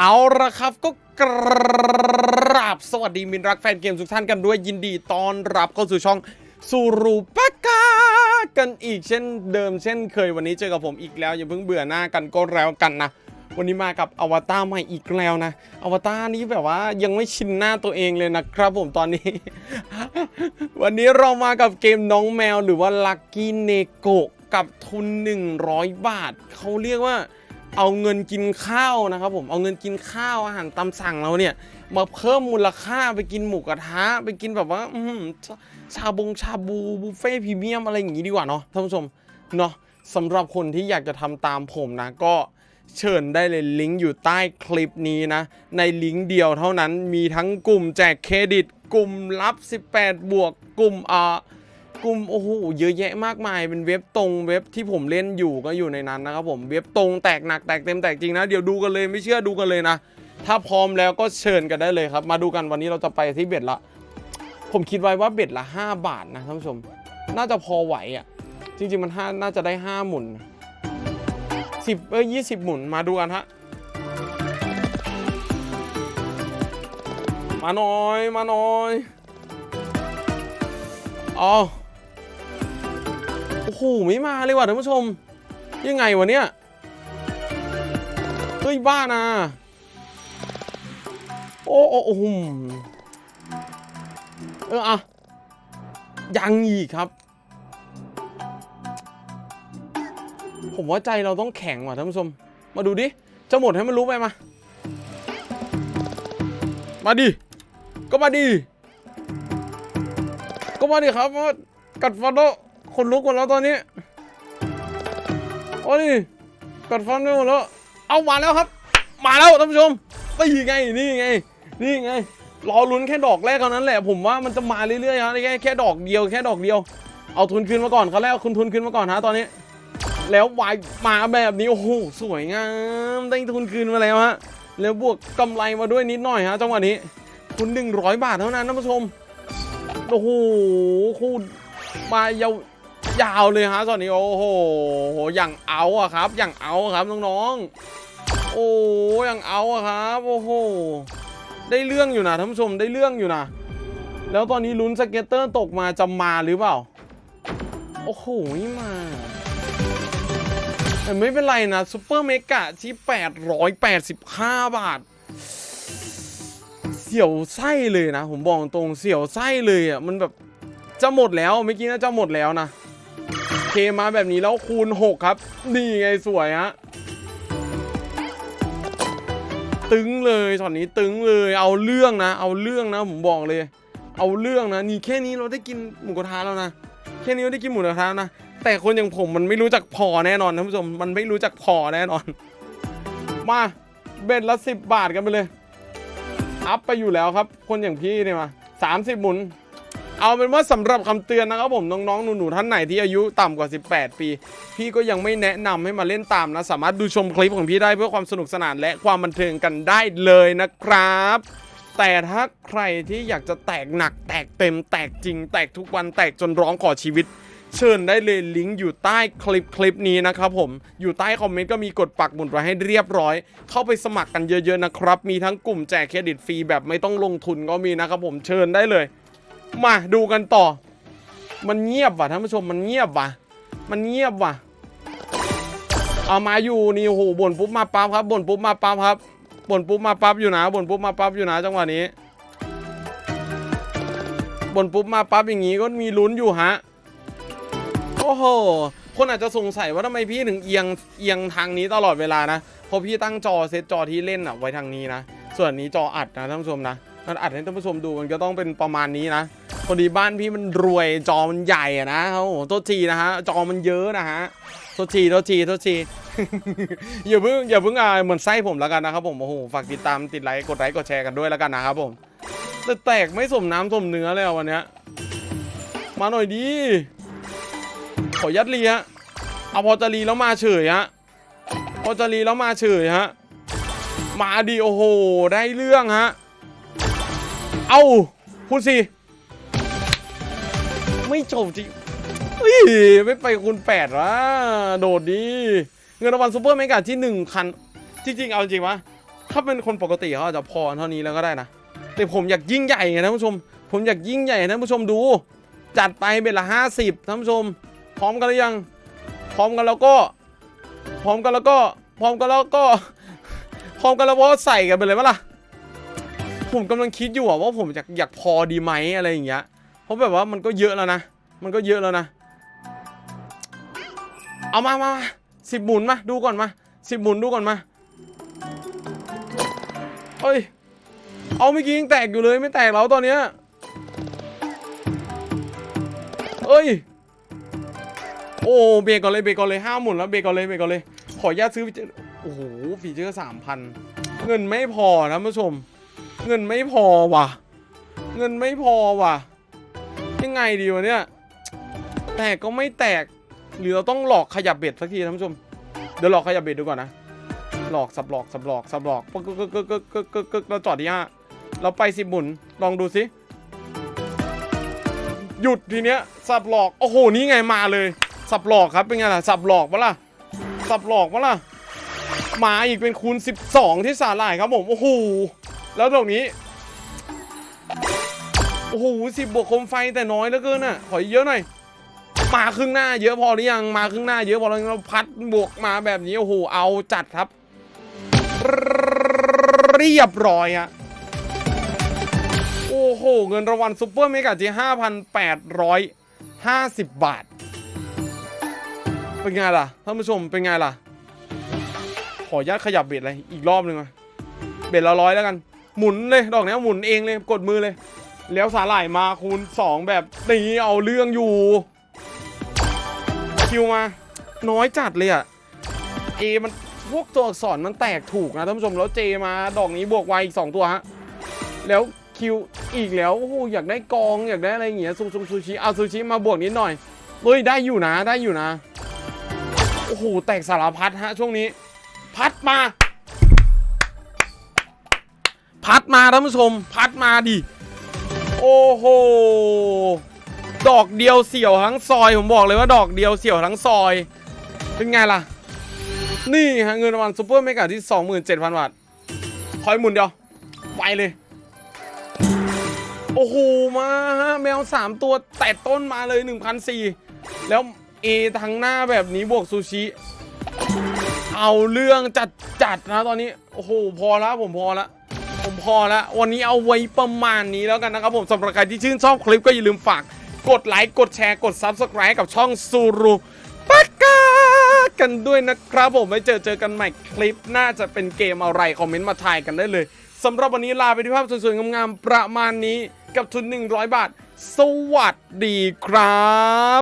เอาละครับก็กราบสวัสดีมินรักแฟนเกมทุกท่านกันด้วยยินดีต้อนรับเข้าสู่ช่องสูรูปากากันอีกเช่นเดิมเช่นเคยวันนี้เจอกับผมอีกแล้ว อย่าเพิ่งเบื่อหน้ากันก็แล้วกันนะ วันนี้มากับอวตารใหม่อีกแล้วนะ อวตารนี้แบบว่ายังไม่ชินหน้าตัวเองเลยนะครับผมตอนนี้ วันนี้เรามากับเกมน้องแมวหรือว่า Lucky n e g o กับทุน 100 บาท เขาเรียกว่า เอาเงินกินข้าวนะครับผมเอาเงินกินข้าวอาหารตามสั่งเราเนี่ย มาเพิ่มมูลค่าไปกินหมูกระทะไปกินแบบว่าอื้อหือชาบงชาบูบุฟเฟ่พรีเมียมอะไรอย่างงี้ดีกว่าเนาะท่านผู้ชมเนาะสำหรับคนที่อยากจะทำตามผมนะก็เชิญได้เลยลิงก์อยู่ใต้คลิปนี้นะ ในลิงก์เดียวเท่านั้นมีทั้งกลุ่มแจกเครดิต กลุ่มรับ 18 บวก กลุ่มอ่า กลุ่มโอ้โหเยอะแยะมากมายเป็นเว็บตรงเว็บที่ผมเล่นอยู่ก็อยู่ในนั้นนะครับผมเว็บตรงแตกหนักแตกเต็มแตกจริงนะเดี๋ยวดูกันเลยไม่เชื่อดูกันเลยนะ ถ้าพร้อมแล้วก็เชิญกันได้เลยครับ มาดูกันวันนี้เราจะไปที่เบ็ดละ ผมคิดไว้ว่าเบ็ดละ 5 บาทนะท่านผู้ชม น่าจะพอไหวอะ จริง ๆ มันห้าน่าจะได้ 5 หมุนสิบเอ้ยยี่สิบหมุนมาดูกันฮะมาหน่อยมาหน่อยอ๋อ โอ้โหไม่มาเลยว่ะท่านผู้ชม ยังไงวะเนี่ยเฮ้ยบ้านะโอ้โอ้โอ้โหเอออะยังอีกครับ ผมว่าใจเราต้องแข็งว่ะท่านผู้ชม มาดูดิ จะหมดให้มันรู้ไปมา มาดิ ก็มาดิ ก็มาดิครับกัดฟันแล้ว คนลุกหมดแล้วตอนนี้ โอ้ดิกัดฟันไปหมดแล้ว เอามาแล้วครับ มาแล้วท่านผู้ชมนี่ไง นี่ไง นี่ไง รอลุ้นแค่ดอกแรกเท่านั้นแหละ ผมว่ามันจะมาเรื่อยๆฮะแค่แค่ดอกเดียว แค่ดอกเดียว เอาทุนคืนมาก่อนเขาแล้วคุณทุนคืนมาก่อนฮะตอนนี้ แล้ววายมาแบบนี้ โอ้โห สวยงาม ได้ทุนคืนมาแล้วฮะ แล้วบวกกำไรมาด้วยนิดหน่อยฮะจังหวะนี้ทุน100บาทเท่านั้นท่านผู้ชม โอ้โหคูณมายาว ยาวเลยฮะตอนนี้โอ้โหอย่างเอาอะครับ อย่างเอาครับน้องๆโอ้อย่างเอาอะครับโอ้โหได้เรื่องอยู่นะท่านผู้ชมได้เรื่องอยู่นะแล้วตอนนี้ลุ้นสเก็ตเตอร์ตกมาจะมาหรือเปล่า โอ้โหไม่มาแต่ไม่เป็นไรนะซูเปอร์เมกะที่ 885 บาท เสียวไส้เลยนะ ผมบอกตรงเสียวไส้เลยอะ มันแบบจะหมดแล้วเมื่อกี้น่าจะหมดแล้วนะ เคมาแบบนี้แล้วคูณ 6 ครับ นี่ไงสวยฮะตึงเลยช็อตนี้ตึงเลยเอาเรื่องนะ เอาเรื่องนะผมบอกเลย เอาเรื่องนะนี่แค่นี้เราได้กินหมูกระทะแล้วนะแค่นี้เราได้กินหมูกระทะนะแต่คนอย่างผมมันไม่รู้จักพอแน่นอนท่านผู้ชมมันไม่รู้จักพอแน่นอน มาเบ็ดละสิบบาทกันไปเลย อัพไปอยู่แล้วครับ คนอย่างพี่เนี่ยมาสามสิบหมุน เอาเป็นว่าสำหรับคำเตือนนะครับผมน้องๆหนูๆท่านไหนที่อายุต่ำกว่า 18 ปี พี่ก็ยังไม่แนะนำให้มาเล่นตามนะ สามารถดูชมคลิปของพี่ได้เพื่อความสนุกสนานและความบันเทิงกันได้เลยนะครับ แต่ถ้าใครที่อยากจะแตกหนัก แตกเต็มแตกจริง แตกทุกวันแตกจนร้องขอชีวิตเชิญได้เลยลิงก์อยู่ใต้คลิปคลิปนี้นะครับผมอยู่ใต้คอมเมนต์ก็มีกดปักหมุดไว้ให้เรียบร้อย เข้าไปสมัครกันเยอะๆนะครับ มีทั้งกลุ่มแจกเครดิตฟรีแบบไม่ต้องลงทุนก็มีนะครับผมเชิญได้เลย มาดูกันต่อ มันเงียบว่ะท่านผู้ชมมันเงียบว่ะ มันเงียบว่ะ เอามาอยู่นี่โอ้โหบ่นปุ๊บมาปั๊บครับบ่นปุ๊บมาปั๊บครับบ่นปุ๊บมาปั๊บอยู่นะบ่นปุ๊บมาปั๊บอยู่นะจังหวะนี้บ่นปุ๊บมาปั๊บอย่างงี้ก็มีลุ้นอยู่ฮะโอ้โหคนอาจจะสงสัยว่าทำไมพี่ถึงเอียงเอียงทางนี้ตลอดเวลานะเพราะพี่ตั้งจอเซตจอที่เล่นอะไว้ทางนี้นะส่วนนี้จออัดนะท่านผู้ชมนะ มันอัดให้ท่านผู้ชมดูมันก็ต้องเป็นประมาณนี้นะพอดีบ้านพี่มันรวยจอมันใหญ่อะนะโอ้โหโทษทีนะฮะจอมันเยอะนะฮะโทษทีโทษทีโทษทีอย่าเพิ่งอย่าเพิ่งอ่าเหมือนไส้ผมแล้วกันนะครับผมโอ้โหฝากติดตามติดไลค์กดไลค์กดแชร์กันด้วยแล้วกันนะครับผมแต่แตกไม่สมน้ำสมเนื้อเลยอะวันเนี้ยมาหน่อยดีขอยัดรีฮะเอาพอจะรีแล้วมาเฉยฮะพอจะรีแล้วมาเฉยฮะมาดีโอ้โห ได้เรื่องฮะ เอาพูดสิไม่จบจริงเฮ้ยไม่ไปคูณแปดวะโดดดี เงินรางวัลซูเปอร์เมกาที่หนึ่งคัน จริง ๆ เอาจริงวะถ้าเป็นคนปกติเขาอาจจะพอเท่านี้แล้วก็ได้นะ แต่ผมอยากยิ่งใหญ่ไงท่านผู้ชม ผมอยากยิ่งใหญ่ให้ท่านผู้ชมดู จัดไปเป็นละห้าสิบท่านผู้ชม พร้อมกันหรือยัง พร้อมกันแล้วก็ พร้อมกันแล้วก็ พร้อมกันแล้วก็ พร้อมกันแล้วก็ใส่กันไปเลยปะล่ะ ผมกำลังคิดอยู่อะว่าผมอยากอยากพอดีไหมอะไรอย่างเงี้ย เพราะแบบว่ามันก็เยอะแล้วนะ มันก็เยอะแล้วนะ เอามามาสิบหมุนมา ดูก่อนมาสิบหมุนดูก่อนมาเอ้ย เอาเมื่อกี้ยังแตกอยู่เลยไม่แตกแล้วตอนเนี้ยเอ้ย โอ้เบรกก่อนเลยเบรกก่อนเลยห้าหมุนแล้วเบรกก่อนเลยเบรกก่อนเลย ขออนุญาตซื้อโอ้โหฟีเจอร์สามพันเงินไม่พอนะผู้ชม เงินไม่พอว่ะ เงินไม่พอว่ะ ยังไงดีวะเนี่ย แตกก็ไม่แตก หรือเราต้องหลอกขยับเบ็ดสักทีท่านผู้ชม เดี๋ยวหลอกขยับเบ็ดดูก่อนนะ หลอกสับหลอกสับหลอกสับหลอกปึ๊กกึกกึกกึกกึกกึกกึกเราจอดที่ห้าเราไปสิบหมุน ลองดูสิ หยุดทีเนี้ย สับหลอก โอ้โห นี่ไงมาเลย สับหลอกครับ เป็นไงล่ะ สับหลอกปะล่ะ สับหลอกปะล่ะ มาอีกเป็นคูณ 12 ที่สาหร่ายครับผม โอ้โห แล้วตรงนี้ โอ้โหสิบบวกโคมไฟแต่น้อยเหลือเกินอะ ขอเยอะหน่อย มาครึ่งหน้าเยอะพอหรือยัง มาครึ่งหน้าเยอะพอแล้วเราพัดบวกมาแบบนี้ โอ้โห เอาจัดครับ เรียบร้อยอะโอ้โห เงินรางวัลซุปเปอร์เมกาจีห้าพันแปดร้อยห้าสิบบาท เป็นไงล่ะท่านผู้ชมเป็นไงล่ะ ขออนุญาตขยับเบ็ดเลยอีกรอบหนึ่งเบ็ดละร้อยแล้วกัน หมุนเลยดอกนี้หมุนเองเลยกดมือเลยแล้วสาหร่ายมาคูณ 2 แบบนี้เอาเรื่องอยู่ คิวมา น้อยจัดเลยอะเอมันพวกตัวอักษรมันแตกถูกนะท่านผู้ชมแล้วเจมาดอกนี้บวกไวอีก 2 ตัวฮะแล้วคิวอีกแล้วโอ้โหอยากได้กองอยากได้อะไรอย่างเงี้ยซูซูซูชิเอาซูชิมาบวกนิดหน่อยเฮ้ยได้อยู่นะได้อยู่นะโอ้โหแตกสารพัดฮะช่วงนี้ พัดมา พัดมาท่านผู้ชม พัดมาดิ โอ้โห ดอกเดียวเสี่ยวทั้งซอย ผมบอกเลยว่าดอกเดียวเสี่ยวทั้งซอย เป็นไงล่ะ นี่ฮะเงินรางวัลซูเปอร์เมกาที่ 27,000 บาท คอยหมุนเดียว ไปเลย โอ้โห มาฮะแมว 3 ตัวแตะต้นมาเลย1,400แล้วเอทางหน้าแบบนี้บวกซูชิ เอาเรื่องจัดจัดนะตอนนี้ โอ้โห พอแล้วผมพอแล้ว ผมพอแล้ววันนี้เอาไว้ประมาณนี้แล้วกันนะครับผมสำหรับใครที่ชื่นชอบคลิปก็อย่าลืมฝากกดไลค์กดแชร์กด Subscribe กับช่องซูรุปากกากันด้วยนะครับผมไว้เจอเจอกันใหม่คลิปน่าจะเป็นเกมอะไร คอมเมนต์มาทายกันได้เลยสำหรับวันนี้ลาไปที่ภาพสวยๆงามๆประมาณนี้กับทุน 100 บาท สวัสดีครับ